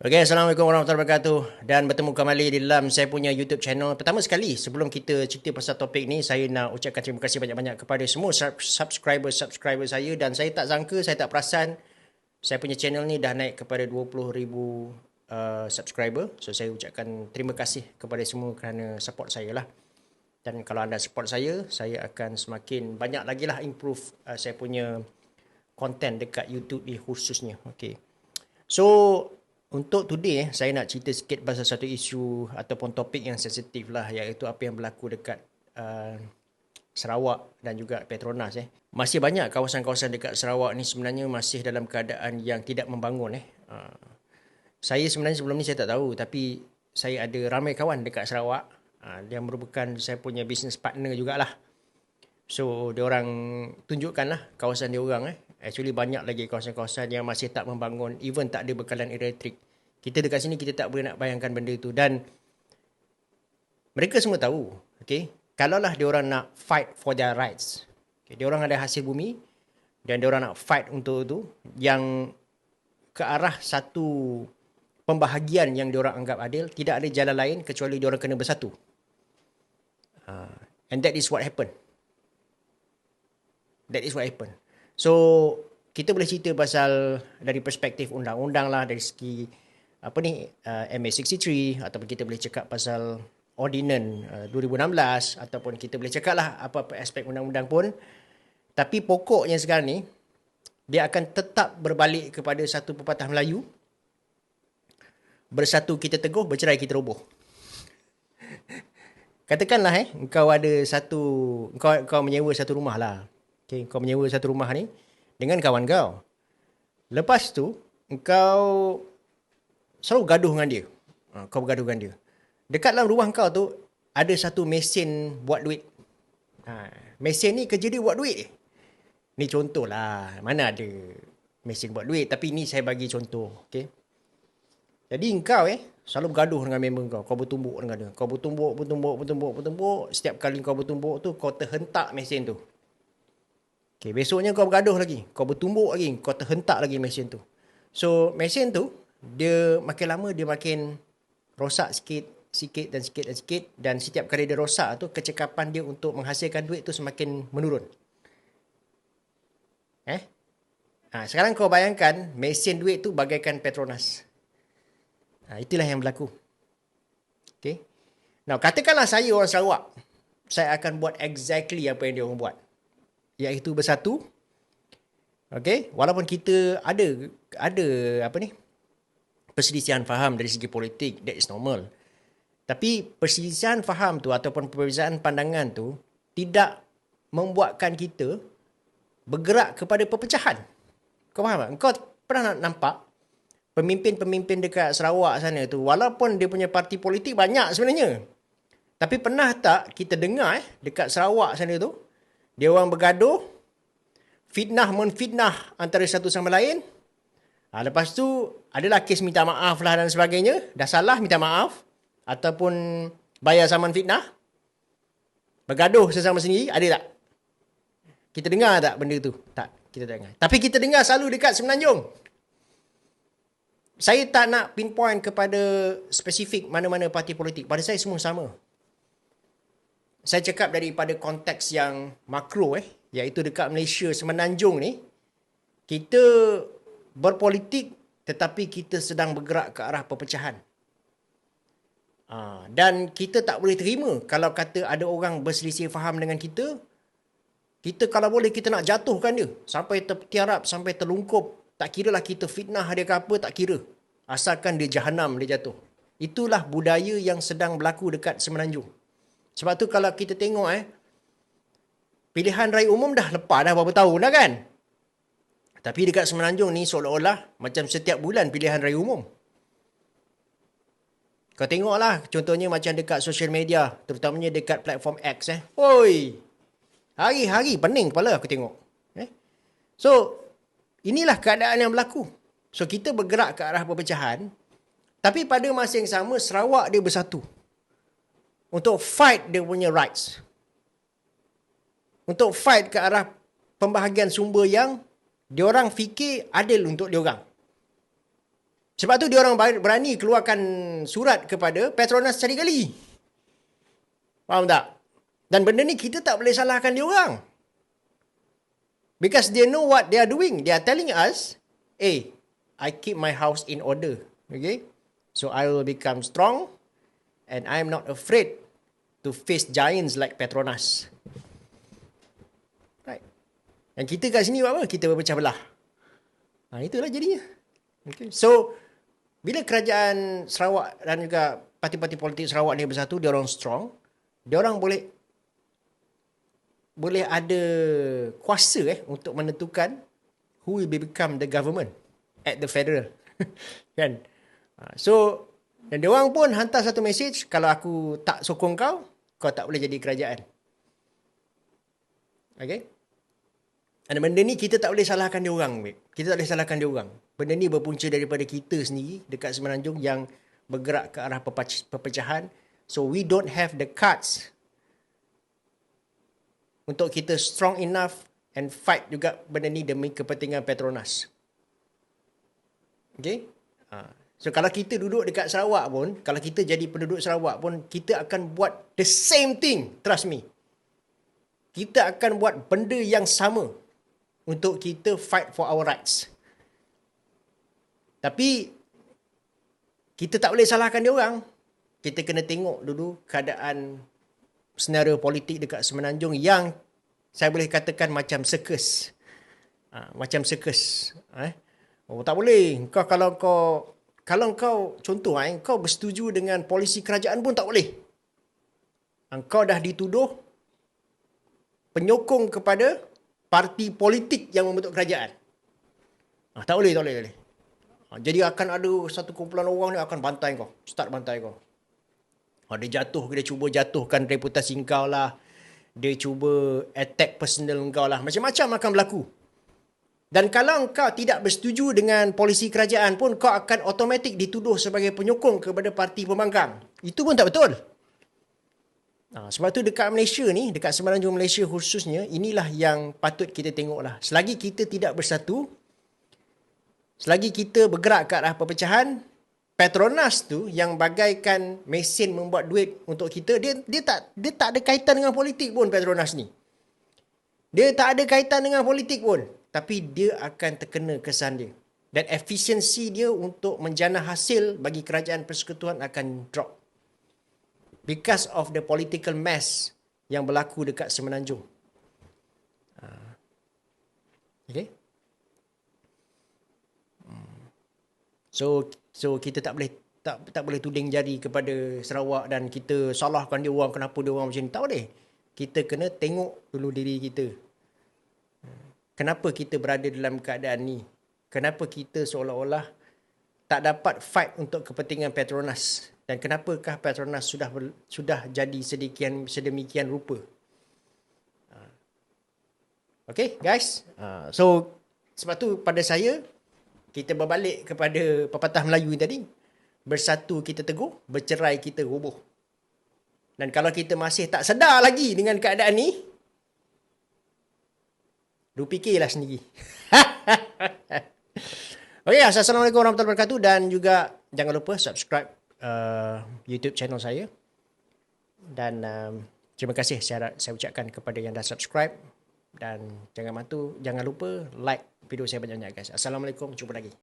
Okay, Assalamualaikum warahmatullahi wabarakatuh dan bertemu kembali di dalam saya punya YouTube channel. Pertama sekali, sebelum kita cerita pasal topik ni, saya nak ucapkan terima kasih banyak-banyak kepada semua subscriber-subscriber saya dan saya tak sangka, saya tak perasan saya punya channel ni dah naik kepada 20,000 uh, subscriber. So, saya ucapkan terima kasih kepada semua kerana support saya lah. Dan kalau anda support saya, saya akan semakin banyak lagi lah improve uh, saya punya content dekat YouTube ni khususnya. Okay. So, untuk today, eh, saya nak cerita sikit pasal satu isu ataupun topik yang sensitif lah iaitu apa yang berlaku dekat uh, Sarawak dan juga Petronas. Eh. Masih banyak kawasan-kawasan dekat Sarawak ni sebenarnya masih dalam keadaan yang tidak membangun. Eh. Uh, saya sebenarnya sebelum ni saya tak tahu tapi saya ada ramai kawan dekat Sarawak uh, yang merupakan saya punya business partner jugalah. So, dia orang tunjukkanlah kawasan dia orang eh. Actually banyak lagi kawasan-kawasan yang masih tak membangun, even tak ada bekalan elektrik. Kita dekat sini kita tak boleh nak bayangkan benda itu dan mereka semua tahu, okay? Kalaulah dia orang nak fight for their rights, okay? dia orang ada hasil bumi dan dia orang nak fight untuk itu yang ke arah satu pembahagian yang dia orang anggap adil, tidak ada jalan lain kecuali dia orang kena bersatu. Uh, and that is what happened. That is what happened. So kita boleh cerita pasal dari perspektif undang-undang lah dari segi apa ni uh, MA63 ataupun kita boleh cakap pasal ordinan uh, 2016 ataupun kita boleh cakap lah apa-apa aspek undang-undang pun. Tapi pokoknya sekarang ni dia akan tetap berbalik kepada satu pepatah Melayu. Bersatu kita teguh bercerai kita roboh. Katakanlah eh engkau ada satu engkau kau menyewa satu rumah lah. Okay, kau menyewa satu rumah ni dengan kawan kau. Lepas tu, kau selalu gaduh dengan dia. Ha, kau bergaduh dengan dia. Dekat dalam rumah kau tu, ada satu mesin buat duit. Ha, mesin ni kerja dia buat duit. Ni contoh lah. Mana ada mesin buat duit. Tapi ni saya bagi contoh. Okay. Jadi kau eh, selalu bergaduh dengan member kau. Kau bertumbuk dengan dia. Kau bertumbuk, bertumbuk, bertumbuk, bertumbuk. Setiap kali kau bertumbuk tu, kau terhentak mesin tu. Okay, besoknya kau bergaduh lagi. Kau bertumbuk lagi. Kau terhentak lagi mesin tu. So, mesin tu, dia makin lama dia makin rosak sikit, sikit dan sikit dan sikit. Dan setiap kali dia rosak tu, kecekapan dia untuk menghasilkan duit tu semakin menurun. Eh? Ha, sekarang kau bayangkan, mesin duit tu bagaikan Petronas. Ha, itulah yang berlaku. Okay? Now, katakanlah saya orang Sarawak. Saya akan buat exactly apa yang dia orang buat iaitu bersatu. Okey, walaupun kita ada ada apa ni? Perselisihan faham dari segi politik, that is normal. Tapi perselisihan faham tu ataupun perbezaan pandangan tu tidak membuatkan kita bergerak kepada perpecahan. Kau faham tak? Kau pernah nak nampak pemimpin-pemimpin dekat Sarawak sana tu walaupun dia punya parti politik banyak sebenarnya. Tapi pernah tak kita dengar eh dekat Sarawak sana tu dia orang bergaduh, fitnah menfitnah antara satu sama lain. Ha, lepas tu, adalah kes minta maaf lah dan sebagainya. Dah salah, minta maaf. Ataupun bayar saman fitnah. Bergaduh sesama sendiri, ada tak? Kita dengar tak benda tu? Tak, kita tak dengar. Tapi kita dengar selalu dekat Semenanjung. Saya tak nak pinpoint kepada spesifik mana-mana parti politik. Pada saya semua sama saya cakap daripada konteks yang makro eh iaitu dekat Malaysia semenanjung ni kita berpolitik tetapi kita sedang bergerak ke arah perpecahan. Ha, dan kita tak boleh terima kalau kata ada orang berselisih faham dengan kita kita kalau boleh kita nak jatuhkan dia. Sampai tertiarap sampai terlungkup. Tak kira lah kita fitnah dia ke apa tak kira. Asalkan dia jahanam dia jatuh. Itulah budaya yang sedang berlaku dekat semenanjung. Sebab tu kalau kita tengok eh, pilihan raya umum dah lepas dah beberapa tahun dah kan. Tapi dekat Semenanjung ni seolah-olah macam setiap bulan pilihan raya umum. Kau tengoklah contohnya macam dekat social media, terutamanya dekat platform X eh. Oi. Hari-hari pening kepala aku tengok. Eh? So, inilah keadaan yang berlaku. So, kita bergerak ke arah perpecahan. Tapi pada masa yang sama, Sarawak dia bersatu untuk fight dia punya rights. Untuk fight ke arah pembahagian sumber yang diorang fikir adil untuk diorang. Sebab tu dia orang berani keluarkan surat kepada Petronas cari gali. Faham tak? Dan benda ni kita tak boleh salahkan dia orang. Because they know what they are doing. They are telling us, hey, I keep my house in order. Okay? So I will become strong and I am not afraid to face giants like Petronas. Dan kita kat sini buat apa? Kita berpecah belah. Ha, itulah jadinya. Okay. So, bila kerajaan Sarawak dan juga parti-parti politik Sarawak ni bersatu, dia orang strong, dia orang boleh boleh ada kuasa eh untuk menentukan who will become the government at the federal. kan? Ha, so, dan dia orang pun hantar satu message, kalau aku tak sokong kau, kau tak boleh jadi kerajaan. Okay? Dan benda ni kita tak boleh salahkan dia orang. Kita tak boleh salahkan dia orang. Benda ni berpunca daripada kita sendiri dekat Semenanjung yang bergerak ke arah perpecahan. So we don't have the cards untuk kita strong enough and fight juga benda ni demi kepentingan Petronas. Okay? Ha. So kalau kita duduk dekat Sarawak pun, kalau kita jadi penduduk Sarawak pun, kita akan buat the same thing. Trust me. Kita akan buat benda yang sama untuk kita fight for our rights. Tapi kita tak boleh salahkan dia orang. Kita kena tengok dulu keadaan senario politik dekat Semenanjung yang saya boleh katakan macam sirkus. Ha, macam sirkus. Eh? Oh, tak boleh. Kau kalau kau kalau kau contoh eh, kau bersetuju dengan polisi kerajaan pun tak boleh. Kau dah dituduh penyokong kepada parti politik yang membentuk kerajaan. Ha, tak boleh, tak boleh. Tak boleh. Ha, jadi akan ada satu kumpulan orang ni akan bantai kau. Start bantai kau. Ha, dia jatuh, dia cuba jatuhkan reputasi kau lah. Dia cuba attack personal kau lah. Macam-macam akan berlaku. Dan kalau kau tidak bersetuju dengan polisi kerajaan pun, kau akan otomatik dituduh sebagai penyokong kepada parti pembangkang. Itu pun tak betul. Ha, sebab tu dekat Malaysia ni, dekat Semenanjung Malaysia khususnya, inilah yang patut kita tengok lah. Selagi kita tidak bersatu, Selagi kita bergerak ke arah perpecahan, Petronas tu yang bagaikan mesin membuat duit untuk kita, dia dia tak dia tak ada kaitan dengan politik pun Petronas ni. Dia tak ada kaitan dengan politik pun, tapi dia akan terkena kesan dia. Dan efisiensi dia untuk menjana hasil bagi kerajaan persekutuan akan drop. Because of the political mess yang berlaku dekat Semenanjung. Ah. Okay. So so kita tak boleh tak tak boleh tuding jari kepada Sarawak dan kita salahkan dia orang kenapa dia orang macam ni. Tak boleh. Kita kena tengok dulu diri kita. Kenapa kita berada dalam keadaan ni? Kenapa kita seolah-olah tak dapat fight untuk kepentingan Petronas? Dan kenapakah Petronas sudah ber, sudah jadi sedemikian sedemikian rupa? Okay guys. Ah, so sebab tu pada saya kita berbalik kepada pepatah Melayu tadi. Bersatu kita teguh, bercerai kita roboh. Dan kalau kita masih tak sedar lagi dengan keadaan ni, lu fikirlah sendiri. okay, Assalamualaikum warahmatullahi wabarakatuh dan juga jangan lupa subscribe uh, YouTube channel saya. Dan um, terima kasih saya, saya ucapkan kepada yang dah subscribe dan jangan mantu jangan lupa like video saya banyak-banyak guys. Assalamualaikum, jumpa lagi.